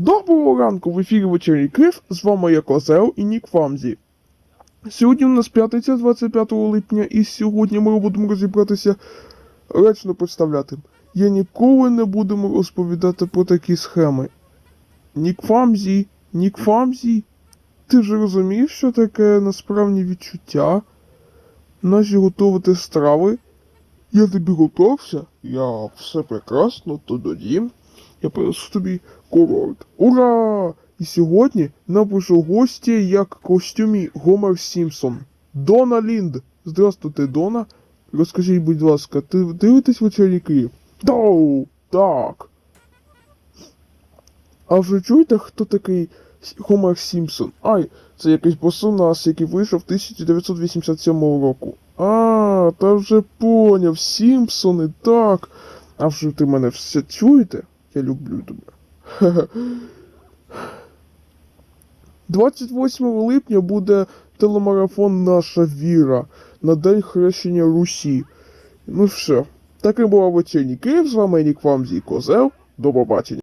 Доброго ранку в ефірі вечірній Київ. З вами я Козел і Нік Фамзі. Сьогодні у нас п'ятниця 25 липня, і сьогодні ми будемо розібратися речно представляти. Я ніколи не будемо розповідати про такі схеми. Нік Фамзі, Нік Фамзі, ти вже розумієш, що таке насправді відчуття? Наші готувати страви. Я тобі готовся, я все прекрасно то додім. Я принесу тобі курорт. Ура! І сьогодні нам прийшов гості як костюмі Гомер Сімпсон. Дона Лінд. Здравствуйте, Дона. Розкажіть, будь ласка, ти дивитесь вечірній Київ? Доу! Так. А вже чуєте, хто такий Гомер Сімпсон? Ай, це якийсь персонаж, який вийшов 1987 року. А, та вже поняв, Сімпсони, так. А вже ти мене все чуєте? Я люблю тебе. Хе-хе. 28 липня буде телемарафон Наша віра на День хрещення Русі. Ну все, таким була вечірній Київ, з вами Нік Вамзій Козел. До побачення.